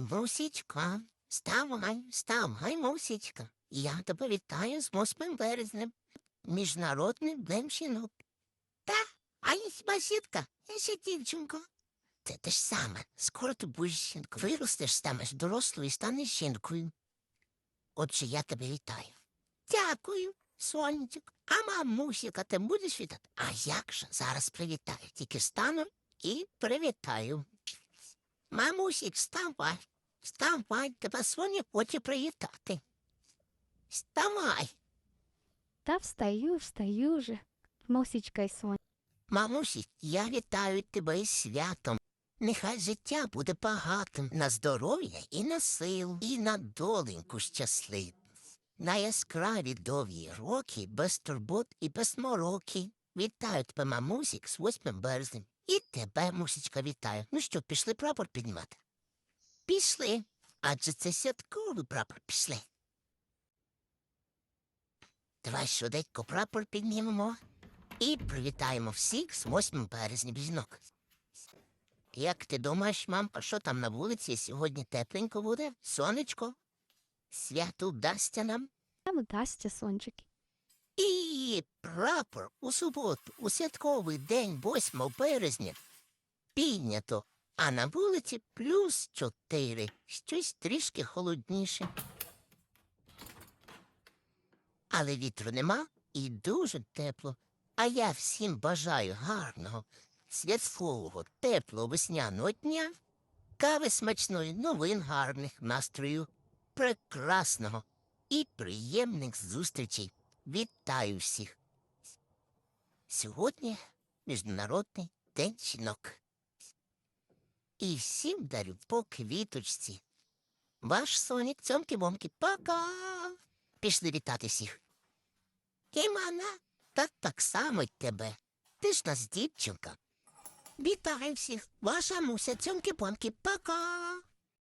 Мусічка, вставай, вставай, мусічка. Я тебе вітаю з 8 березнем, Міжнародним днем жінок. Та, а є хіба сітка? Я ще дівчинко. Це те ж саме. Скоро ти будеш жінкою. Виростеш, станеш дорослою і станеш жінкою. Отже, я тебе вітаю. Дякую, сонечок. А мамусіка, ти будеш вітати? А як же? Зараз привітаю. Тільки стану і привітаю. Мамусік, вставай. Вставай, тебе Соня хоче привітати. Вставай. Та встаю, встаю вже. Мусічка й сон. Мамусі, я вітаю тебе із святом. Нехай життя буде багатим на здоров'я і на силу, і на доленьку щасливу. На яскраві довгі роки, без турбот і без мороки. Вітаю тебе, мамусік, з 8 березнем. І тебе, мусічка, вітаю. Ну що, пішли прапор піднімати? Пішли. Адже це святковий прапор пішли. Давай швиденько прапор піднімемо. І привітаємо всіх з 8 березня жінок. Як ти думаєш, мамка, що там на вулиці сьогодні тепленько буде? Сонечко? Свято вдасться нам? Там вдасться сончики. І прапор у суботу, у святковий день 8 березня піднято, а на вулиці плюс 4, щось трішки холодніше. Але вітру нема і дуже тепло. А я всім бажаю гарного, святкового, теплого весняного дня, кави смачної, новин гарних, настрою, прекрасного і приємних зустрічей. Вітаю всіх. Сьогодні Міжнародний день жінок. І всім дарю по квіточці. Ваш сонік цьомки-бомки. Пока. Пішли вітати всіх. Кімана, та так само й тебе. Ти ж нас дівчинка. Вітаю всіх. Ваша муся цьомки-бомки. Пока.